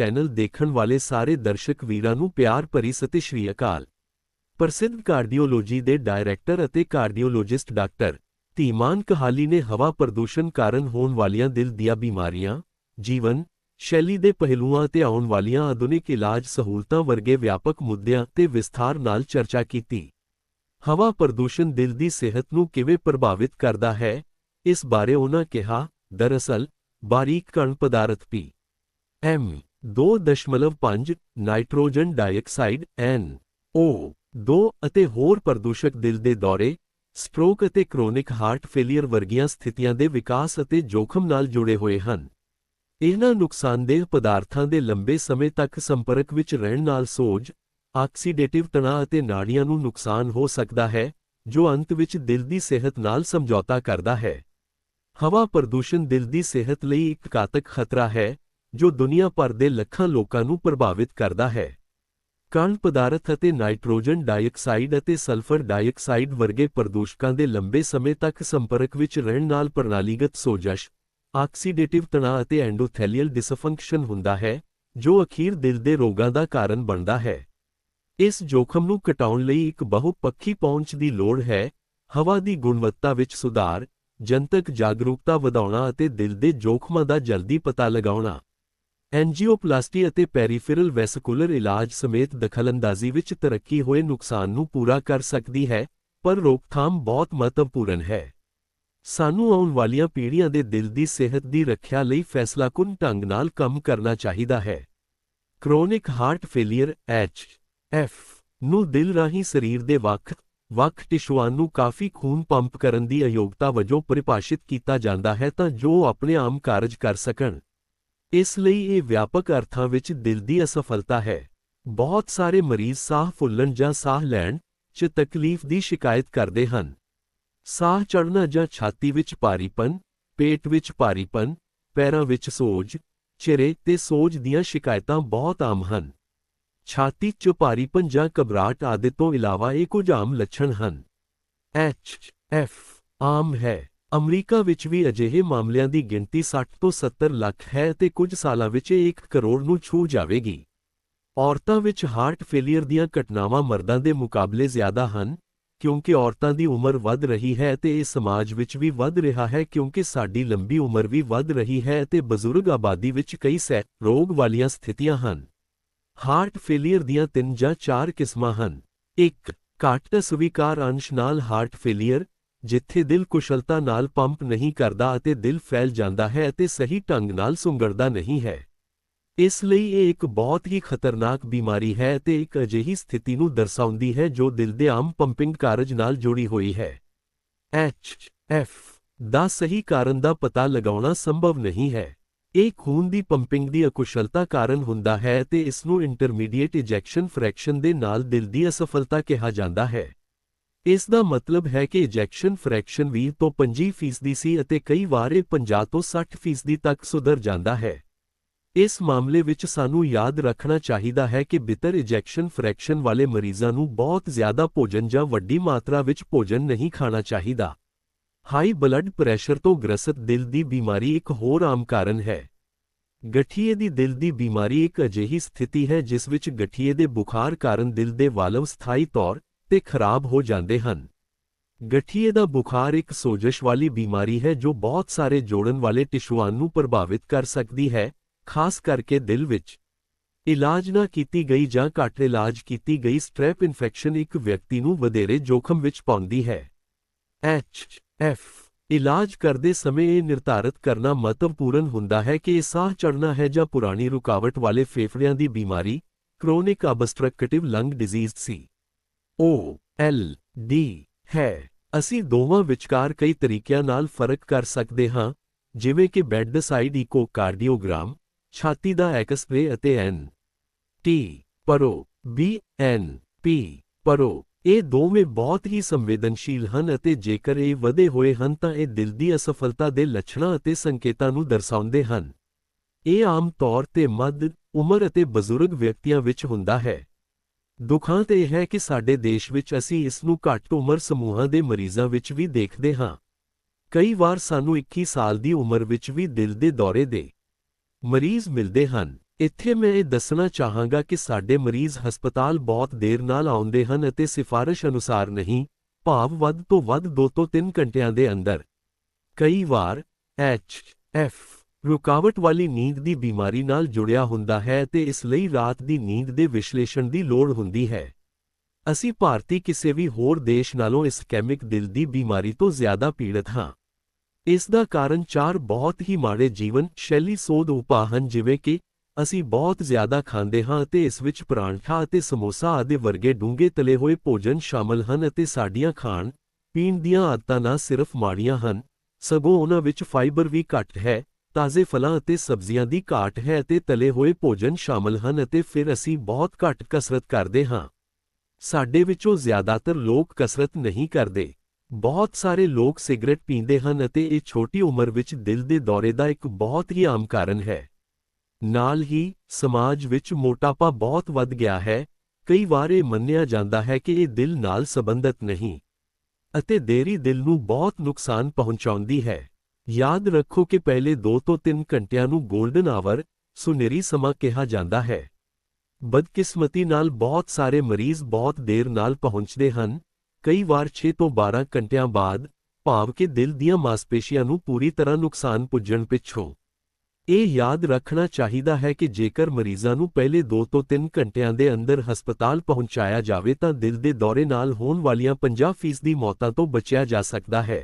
Channel ਦੇਖਣ ਵਾਲੇ ਸਾਰੇ ਦਰਸ਼ਕ ਵੀਰਾਂ ਨੂੰ ਪਿਆਰ ਭਰੀ ਸਤਿ ਸ਼੍ਰੀ ਅਕਾਲ। ਪ੍ਰਸਿੱਧ ਕਾਰਡੀਓਲੋਜੀ ਦੇ ਡਾਇਰੈਕਟਰ ਅਤੇ ਕਾਰਡੀਓਲੋਜਿਸਟ ਡਾਕਟਰ ਧੀਮਾਨ ਕਹਾਲੀ ਨੇ ਹਵਾ ਪ੍ਰਦੂਸ਼ਣ ਕਾਰਨ ਹੋਣ ਵਾਲੀਆਂ ਦਿਲ ਦੀਆਂ ਬਿਮਾਰੀਆਂ, ਜੀਵਨ ਸ਼ੈਲੀ ਦੇ ਪਹਿਲੂਆਂ ਤੇ ਆਉਣ ਵਾਲੀਆਂ ਆਧੁਨਿਕ ਇਲਾਜ ਸਹੂਲਤਾਂ ਵਰਗੇ ਵਿਆਪਕ ਮੁੱਦਿਆਂ ਤੇ ਵਿਸਥਾਰ ਨਾਲ ਚਰਚਾ ਕੀਤੀ। ਹਵਾ ਪ੍ਰਦੂਸ਼ਣ ਦਿਲ ਦੀ ਸਿਹਤ ਨੂੰ ਕਿਵੇਂ ਪ੍ਰਭਾਵਿਤ ਕਰਦਾ ਹੈ? ਇਸ ਬਾਰੇ ਉਹਨਾਂ ਕਿਹਾ, ਦਰਅਸਲ, ਬਾਰੀਕ ਕਣ ਪਦਾਰਥ P. M. 2.5 nitrogen dioxide N O 2 ਅਤੇ ਹੋਰ ਪ੍ਰਦੂਸ਼ਕ ਦਿਲ ਦੇ ਦੌਰੇ, ਸਟ੍ਰੋਕ ਅਤੇ ਕ੍ਰੋਨਿਕ ਹਾਰਟ ਫੇਲਿਅਰ ਵਰਗੀਆਂ ਸਥਿਤੀਆਂ ਦੇ ਵਿਕਾਸ ਅਤੇ ਜੋਖਮ ਨਾਲ ਜੁੜੇ ਹੋਏ ਹਨ। ਇਹਨਾਂ ਨੁਕਸਾਨਦੇਹ ਪਦਾਰਥਾਂ ਦੇ ਲੰਬੇ ਸਮੇਂ ਤੱਕ ਸੰਪਰਕ ਵਿੱਚ ਰਹਿਣ ਨਾਲ ਸੋਜ, ਆਕਸੀਡੇਟਿਵ ਤਣਾਅ ਅਤੇ ਨਾੜੀਆਂ ਨੂੰ ਨੁਕਸਾਨ ਹੋ ਸਕਦਾ ਹੈ, ਜੋ ਅੰਤ ਵਿੱਚ ਦਿਲ ਦੀ ਸਿਹਤ ਨਾਲ ਸਮਝੌਤਾ ਕਰਦਾ ਹੈ। ਹਵਾ ਪ੍ਰਦੂਸ਼ਣ ਦਿਲ ਦੀ ਸਿਹਤ ਲਈ ਇੱਕ ਘਾਤਕ ਖਤਰਾ ਹੈ ਜੋ ਦੁਨੀਆ ਭਰ ਦੇ ਲੱਖਾਂ ਲੋਕਾਂ ਨੂੰ ਪ੍ਰਭਾਵਿਤ ਕਰਦਾ ਹੈ। ਕਣ ਪਦਾਰਥ ਅਤੇ ਨਾਈਟ੍ਰੋਜਨ ਡਾਈਆਕਸਾਈਡ ਅਤੇ ਸਲਫਰ ਡਾਈਆਕਸਾਈਡ ਵਰਗੇ ਪ੍ਰਦੂਸ਼ਕਾਂ ਦੇ ਲੰਬੇ ਸਮੇਂ ਤੱਕ ਸੰਪਰਕ ਵਿੱਚ ਰਹਿਣ ਨਾਲ ਪ੍ਰਣਾਲੀਗਤ ਸੋਜਸ਼, ਆਕਸੀਡੇਟਿਵ ਤਣਾਅ ਅਤੇ ਐਂਡੋਥੈਲੀਅਲ ਡਿਸਫੰਕਸ਼ਨ ਹੁੰਦਾ ਹੈ, ਜੋ ਅਖੀਰ ਦਿਲ ਦੇ ਰੋਗਾਂ ਦਾ ਕਾਰਨ ਬਣਦਾ ਹੈ। ਇਸ ਜੋਖਮ ਨੂੰ ਘਟਾਉਣ ਲਈ ਇੱਕ ਬਹੁਪੱਖੀ ਪਹੁੰਚ ਦੀ ਲੋੜ ਹੈ, ਹਵਾ ਦੀ ਗੁਣਵੱਤਾ ਵਿੱਚ ਸੁਧਾਰ, ਜਨਤਕ ਜਾਗਰੂਕਤਾ ਵਧਾਉਣਾ ਅਤੇ ਦਿਲ ਦੇ ਜੋਖਮਾਂ ਦਾ ਜਲਦੀ ਪਤਾ ਲਗਾਉਣਾ। ਐਂਜੀਓਪਲਾਸਟੀ ਅਤੇ ਪੈਰੀਫਿਰਲ ਵੈਸਕੂਲਰ ਇਲਾਜ ਸਮੇਤ ਦਖਲਅੰਦਾਜ਼ੀ ਵਿੱਚ ਤਰੱਕੀ ਹੋਏ ਨੁਕਸਾਨ ਨੂੰ ਪੂਰਾ ਕਰ ਸਕਦੀ ਹੈ, ਪਰ ਰੋਕਥਾਮ ਬਹੁਤ ਮਹੱਤਵਪੂਰਨ ਹੈ। ਸਾਨੂੰ ਆਉਣ ਵਾਲੀਆਂ ਪੀੜ੍ਹੀਆਂ ਦੇ ਦਿਲ ਦੀ ਸਿਹਤ ਦੀ ਰੱਖਿਆ ਲਈ ਫੈਸਲਾਕੁਨ ਢੰਗ ਨਾਲ ਕੰਮ ਕਰਨਾ ਚਾਹੀਦਾ ਹੈ। Chronic heart failure H F ਨੂੰ ਦਿਲ ਰਾਹੀਂ ਸਰੀਰ ਦੇ ਵੱਖ ਵੱਖ ਟਿਸ਼ੂਆਂ ਨੂੰ ਕਾਫੀ ਖੂਨ ਪੰਪ ਕਰਨ ਦੀ ਅਯੋਗਤਾ ਵਜੋਂ ਪਰਿਭਾਸ਼ਿਤ ਕੀਤਾ ਜਾਂਦਾ ਹੈ ਤਾਂ ਜੋ ਆਪਣੇ ਆਮ ਕਾਰਜ ਕਰ ਸਕਣ। ਇਸ ਲਈ ਇਹ ਵਿਆਪਕ ਅਰਥਾਂ ਵਿੱਚ ਦਿਲ ਦੀ ਅਸਫਲਤਾ ਹੈ। ਬਹੁਤ ਸਾਰੇ ਮਰੀਜ਼ ਸਾਹ ਫੁੱਲਣ ਜਾਂ ਸਾਹ ਲੈਣ 'ਚ ਤਕਲੀਫ ਦੀ ਸ਼ਿਕਾਇਤ ਕਰਦੇ ਹਨ। ਸਾਹ ਚੜ੍ਹਨਾ ਜਾਂ ਛਾਤੀ ਵਿੱਚ ਭਾਰੀਪਨ, ਪੇਟ ਵਿੱਚ ਭਾਰੀਪਨ, ਪੈਰਾਂ ਵਿੱਚ ਸੋਜ, ਚਿਹਰੇ ਤੇ ਸੋਜ ਦੀਆਂ ਸ਼ਿਕਾਇਤਾਂ ਬਹੁਤ ਆਮ ਹਨ। ਛਾਤੀ 'ਚ ਭਾਰੀਪਨ ਜਾਂ ਘਬਰਾਹਟ ਆਦਿ ਤੋਂ ਇਲਾਵਾ ਇਹ ਕੁਝ ਆਮ ਲੱਛਣ ਹਨ। ਐਚ, ਐਫ, ਆਮ ਹੈ। ਅਮਰੀਕਾ ਵਿੱਚ ਵੀ ਅਜਿਹੇ ਮਾਮਲਿਆਂ ਦੀ ਗਿਣਤੀ 60 ਤੋਂ 70 ਲੱਖ ਹੈ ਅਤੇ ਕੁਝ ਸਾਲਾਂ ਵਿੱਚ ਇਹ 1 ਕਰੋੜ ਨੂੰ ਛੂ ਜਾਵੇਗੀ। ਔਰਤਾਂ ਵਿੱਚ ਹਾਰਟ ਫੇਲਿਅਰ ਦੀਆਂ ਘਟਨਾਵਾਂ ਮਰਦਾਂ ਦੇ ਮੁਕਾਬਲੇ ਜ਼ਿਆਦਾ ਹਨ, ਕਿਉਂਕਿ ਔਰਤਾਂ ਦੀ ਉਮਰ ਵੱਧ ਰਹੀ ਹੈ ਅਤੇ ਇਹ ਸਮਾਜ ਵਿੱਚ ਵੀ ਵੱਧ ਰਿਹਾ ਹੈ ਕਿਉਂਕਿ ਸਾਡੀ ਲੰਬੀ ਉਮਰ ਵੀ ਵੱਧ ਰਹੀ ਹੈ ਅਤੇ ਬਜ਼ੁਰਗ ਆਬਾਦੀ ਵਿੱਚ ਕਈ ਸੈ, ਰੋਗ ਵਾਲੀਆਂ ਸਥਿਤੀਆਂ ਹਨ। ਹਾਰਟ ਫੇਲਿਅਰ ਦੀਆਂ ਤਿੰਨ ਜਾਂ ਚਾਰ ਕਿਸਮਾਂ ਹਨ। 1 ਘੱਟ ਸਵੀਕਾਰ ਅੰਸ਼ ਨਾਲ ਹਾਰਟ ਫੇਲਿਅਰ ਜਿੱਥੇ ਦਿਲ ਕੁਸ਼ਲਤਾ ਨਾਲ ਪੰਪ ਨਹੀਂ ਕਰਦਾ ਅਤੇ ਦਿਲ ਫੈਲ ਜਾਂਦਾ ਹੈ ਅਤੇ ਸਹੀ ਢੰਗ ਨਾਲ ਸੁੰਗੜਦਾ ਨਹੀਂ ਹੈ। ਇਸ ਲਈ ਇਹ ਇੱਕ ਬਹੁਤ ਹੀ ਖਤਰਨਾਕ ਬਿਮਾਰੀ ਹੈ ਅਤੇ ਇੱਕ ਅਜਿਹੀ ਸਥਿਤੀ ਨੂੰ ਦਰਸਾਉਂਦੀ ਹੈ ਜੋ ਦਿਲ ਦੇ ਆਮ ਪੰਪਿੰਗ ਕਾਰਜ ਨਾਲ ਜੁੜੀ ਹੋਈ ਹੈ। ਐਚ ਐਫ ਦਾ ਸਹੀ ਕਾਰਨ ਦਾ ਪਤਾ ਲਗਾਉਣਾ ਸੰਭਵ ਨਹੀਂ ਹੈ। ਇਹ ਖੂਨ ਦੀ ਪੰਪਿੰਗ ਦੀ ਅਕੁਸ਼ਲਤਾ ਕਾਰਨ ਹੁੰਦਾ ਹੈ ਤੇ ਇਸ ਨੂੰ ਇੰਟਰਮੀਡੀਏਟ ਇਜੈਕਸ਼ਨ ਫ੍ਰੈਕਸ਼ਨ ਦੇ ਨਾਲ ਦਿਲ ਦੀ ਅਸਫਲਤਾ ਕਿਹਾ ਜਾਂਦਾ ਹੈ। ਇਸ ਦਾ ਮਤਲਬ ਹੈ ਕਿ ਇਜੈਕਸ਼ਨ ਫ੍ਰੈਕਸ਼ਨ 20 ਤੋਂ 25% ਸੀ ਅਤੇ ਕਈ ਵਾਰ ਇਹ 50 ਤੋਂ 60% ਤੱਕ ਸੁਧਰ ਜਾਂਦਾ ਹੈ। ਇਸ ਮਾਮਲੇ ਵਿੱਚ ਸਾਨੂੰ ਯਾਦ ਰੱਖਣਾ ਚਾਹੀਦਾ ਹੈ ਕਿ ਬਿਤਰ ਇਜੈਕਸ਼ਨ ਫ੍ਰੈਕਸ਼ਨ ਵਾਲੇ ਮਰੀਜ਼ਾਂ ਨੂੰ ਬਹੁਤ ਜ਼ਿਆਦਾ ਭੋਜਨ ਜਾਂ ਵੱਡੀ ਮਾਤਰਾ ਵਿੱਚ ਭੋਜਨ ਨਹੀਂ ਖਾਣਾ ਚਾਹੀਦਾ। ਹਾਈ ਬਲੱਡ ਪ੍ਰੈਸ਼ਰ ਤੋਂ ਗ੍ਰਸਤ ਦਿਲ ਦੀ ਬਿਮਾਰੀ ਇੱਕ ਹੋਰ ਆਮ ਕਾਰਨ ਹੈ। ਗਠੀਏ ਦੀ ਦਿਲ ਦੀ ਬਿਮਾਰੀ ਇੱਕ ਅਜਿਹੀ ਸਥਿਤੀ ਹੈ ਜਿਸ ਵਿੱਚ ਗਠੀਏ ਦੇ ਬੁਖਾਰ ਕਾਰਨ ਦਿਲ ਦੇ ਵਾਲਵ ਸਥਾਈ ਤੌਰ ਤੇ ਖਰਾਬ ਹੋ ਜਾਂਦੇ ਹਨ। ਗਠੀਏ ਦਾ ਬੁਖਾਰ ਇੱਕ ਸੋਜਸ਼ ਵਾਲੀ ਬਿਮਾਰੀ ਹੈ ਜੋ ਬਹੁਤ ਸਾਰੇ ਜੋੜਨ ਵਾਲੇ ਟਿਸ਼ੂਆਂ ਨੂੰ ਪ੍ਰਭਾਵਿਤ ਕਰ ਸਕਦੀ ਹੈ, ਖਾਸ ਕਰਕੇ ਦਿਲ ਵਿੱਚ। ਇਲਾਜ ਨਾ ਕੀਤੀ ਗਈ ਜਾਂ ਘੱਟ ਇਲਾਜ ਕੀਤੀ ਗਈ ਸਟ੍ਰੈਪ ਇਨਫੈਕਸ਼ਨ ਇੱਕ ਵਿਅਕਤੀ ਨੂੰ ਵਧੇਰੇ ਜੋਖਮ ਵਿੱਚ ਪਾਉਂਦੀ ਹੈ। ਐਚ ਐਫ, ਇਲਾਜ ਕਰਦੇ ਸਮੇਂ ਇਹ ਨਿਰਧਾਰਤ ਕਰਨਾ ਮਹੱਤਵਪੂਰਨ ਹੁੰਦਾ ਹੈ ਕਿ ਇਹ ਸਾਹ ਚੜ੍ਹਨਾ ਹੈ ਜਾਂ ਪੁਰਾਣੀ ਰੁਕਾਵਟ ਵਾਲੇ ਫੇਫੜਿਆਂ ਦੀ ਬਿਮਾਰੀ, chronic obstructive lung disease C. O, L, D, ਹੈ। ਅਸੀਂ ਦੋਵਾਂ ਵਿਚਕਾਰ ਕਈ ਤਰੀਕਿਆਂ ਨਾਲ ਫ਼ਰਕ ਕਰ ਸਕਦੇ ਹਾਂ, ਜਿਵੇਂ ਕਿ ਬੈੱਡਸਾਈਡ ਇਕੋਕਾਰਡੀਓਗ੍ਰਾਮ, ਛਾਤੀ ਦਾ ਐਕਸ-ਰੇ ਅਤੇ ਐਨ। ਟੀ, ਪਰੋ, ਬੀ, ਐਨ, ਪੀ, ਪਰੋ। ਇਹ ਦੋਵੇਂ ਬਹੁਤ ਹੀ ਸੰਵੇਦਨਸ਼ੀਲ ਹਨ ਅਤੇ ਜੇਕਰ ਇਹ ਵਧੇ ਹੋਏ ਹਨ ਤਾਂ ਇਹ ਦਿਲ ਦੀ ਅਸਫਲਤਾ ਦੇ ਲੱਛਣਾਂ ਅਤੇ ਸੰਕੇਤਾਂ ਨੂੰ ਦਰਸਾਉਂਦੇ ਹਨ। ਇਹ ਆਮ ਤੌਰ ਤੇ ਮੱਧ, ਉਮਰ ਅਤੇ ਬਜ਼ੁਰਗ ਵਿਅਕਤੀਆਂ ਵਿੱਚ ਹੁੰਦਾ ਹੈ। ਦੁੱਖਾਂ ਤੇ ਇਹ ਹੈ ਕਿ ਸਾਡੇ ਦੇਸ਼ ਵਿੱਚ ਅਸੀਂ ਇਸ ਨੂੰ ਘੱਟ ਉਮਰ ਸਮੂਹਾਂ ਦੇ ਮਰੀਜ਼ਾਂ ਵਿੱਚ ਵੀ ਦੇਖਦੇ ਹਾਂ। ਕਈ ਵਾਰ ਸਾਨੂੰ 21 ਸਾਲ ਦੀ ਉਮਰ ਵਿੱਚ ਵੀ ਦਿਲ ਦੇ ਦੌਰੇ ਦੇ ਮਰੀਜ਼ ਮਿਲਦੇ ਹਨ। ਇੱਥੇ ਮੈਂ ਇਹ ਦੱਸਣਾ ਚਾਹਾਂਗਾ ਕਿ ਸਾਡੇ ਮਰੀਜ਼ ਹਸਪਤਾਲ ਬਹੁਤ ਦੇਰ ਨਾਲ ਆਉਂਦੇ ਹਨ ਅਤੇ ਸਿਫਾਰਸ਼ ਅਨੁਸਾਰ ਨਹੀਂ, ਭਾਵ ਵੱਧ ਤੋਂ ਵੱਧ 2 ਤੋਂ 3 ਘੰਟਿਆਂ ਦੇ ਅੰਦਰ। ਕਈ ਵਾਰ ਐਚ ਐਫ ਰੁਕਾਵਟ ਵਾਲੀ ਨੀਂਦ ਦੀ ਬਿਮਾਰੀ ਨਾਲ ਜੁੜਿਆ ਹੁੰਦਾ ਹੈ ਅਤੇ ਇਸ ਲਈ ਰਾਤ ਦੀ ਨੀਂਦ ਦੇ ਵਿਸ਼ਲੇਸ਼ਣ ਦੀ ਲੋੜ ਹੁੰਦੀ ਹੈ। ਅਸੀਂ ਭਾਰਤੀ ਕਿਸੇ ਵੀ ਹੋਰ ਦੇਸ਼ ਨਾਲੋਂ ਇਸਕੈਮਿਕ ਦਿਲ ਦੀ ਬਿਮਾਰੀ ਤੋਂ ਜ਼ਿਆਦਾ ਪੀੜਤ ਹਾਂ। ਇਸ ਦਾ ਕਾਰਨ ਚਾਰ ਬਹੁਤ ਹੀ ਮਾੜੇ ਜੀਵਨ ਸ਼ੈਲੀ ਸੋਧ ਉਪਾਅ ਹਨ ਜਿਵੇਂ ਕਿ ਅਸੀਂ ਬਹੁਤ ਜ਼ਿਆਦਾ ਖਾਂਦੇ ਹਾਂ ਅਤੇ ਇਸ ਵਿੱਚ ਪਰਾਂਠਾ ਅਤੇ ਸਮੋਸਾ ਆਦਿ ਵਰਗੇ ਡੂੰਘੇ ਤਲੇ ਹੋਏ ਭੋਜਨ ਸ਼ਾਮਲ ਹਨ ਅਤੇ ਸਾਡੀਆਂ ਖਾਣ ਪੀਣ ਦੀਆਂ ਆਦਤਾਂ ਨਾ ਸਿਰਫ ਮਾੜੀਆਂ ਹਨ, ਸਗੋਂ ਉਹਨਾਂ ਵਿੱਚ ਫਾਈਬਰ ਵੀ ਘੱਟ ਹੈ ਤਾਜ਼ੇ ਫਲਾਂ ਅਤੇ ਸਬਜ਼ੀਆਂ ਦੀ ਘਾਟ ਹੈ ਅਤੇ ਤਲੇ ਹੋਏ ਭੋਜਨ ਸ਼ਾਮਲ ਹਨ ਅਤੇ ਫਿਰ ਅਸੀਂ ਬਹੁਤ ਘੱਟ ਕਸਰਤ ਕਰਦੇ ਹਾਂ। ਸਾਡੇ ਵਿੱਚੋਂ ਜ਼ਿਆਦਾਤਰ ਲੋਕ ਕਸਰਤ ਨਹੀਂ ਕਰਦੇ। ਬਹੁਤ ਸਾਰੇ ਲੋਕ ਸਿਗਰਟ ਪੀਂਦੇ ਹਨ ਅਤੇ ਇਹ ਛੋਟੀ ਉਮਰ ਵਿੱਚ ਦਿਲ ਦੇ ਦੌਰੇ ਦਾ ਇੱਕ ਬਹੁਤ ਹੀ ਆਮ ਕਾਰਨ ਹੈ। ਨਾਲ ਹੀ ਸਮਾਜ ਵਿੱਚ ਮੋਟਾਪਾ ਬਹੁਤ ਵੱਧ ਗਿਆ ਹੈ। ਕਈ ਵਾਰ ਇਹ ਮੰਨਿਆ ਜਾਂਦਾ ਹੈ ਕਿ ਇਹ ਦਿਲ ਨਾਲ ਸੰਬੰਧਿਤ ਨਹੀਂ ਅਤੇ ਦੇਰੀ ਦਿਲ ਨੂੰ ਬਹੁਤ ਨੁਕਸਾਨ ਪਹੁੰਚਾਉਂਦੀ ਹੈ। ਯਾਦ ਰੱਖੋ ਕਿ ਪਹਿਲੇ 2 ਤੋਂ 3 ਘੰਟਿਆਂ ਨੂੰ 골ਡਨ ਆਵਰ ਸੁਨਹਿਰੀ ਸਮਾਂ ਕਿਹਾ ਜਾਂਦਾ ਹੈ। ਬਦਕਿਸਮਤੀ ਨਾਲ ਬਹੁਤ ਸਾਰੇ ਮਰੀਜ਼ ਬਹੁਤ ਦੇਰ ਨਾਲ ਪਹੁੰਚਦੇ ਹਨ। ਕਈ ਵਾਰ 6 ਤੋਂ 12 ਘੰਟਿਆਂ ਬਾਅਦ ਭਾਵ ਕਿ ਦਿਲ ਦੀਆਂ ਮਾਸਪੇਸ਼ੀਆਂ ਨੂੰ ਪੂਰੀ ਤਰ੍ਹਾਂ ਨੁਕਸਾਨ ਪੁੱਜਣ ਪਿੱਛੋਂ। ਇਹ ਯਾਦ ਰੱਖਣਾ ਚਾਹੀਦਾ ਹੈ ਕਿ ਜੇਕਰ ਮਰੀਜ਼ਾਂ ਨੂੰ ਪਹਿਲੇ 2 ਤੋਂ 3 ਘੰਟਿਆਂ ਦੇ ਅੰਦਰ ਹਸਪਤਾਲ ਪਹੁੰਚਾਇਆ ਜਾਵੇ ਤਾਂ ਦਿਲ ਦੇ ਦੌਰੇ ਨਾਲ ਹੋਣ ਵਾਲੀਆਂ 50% ਮੌਤਾਂ ਤੋਂ ਬਚਿਆ ਜਾ ਸਕਦਾ ਹੈ।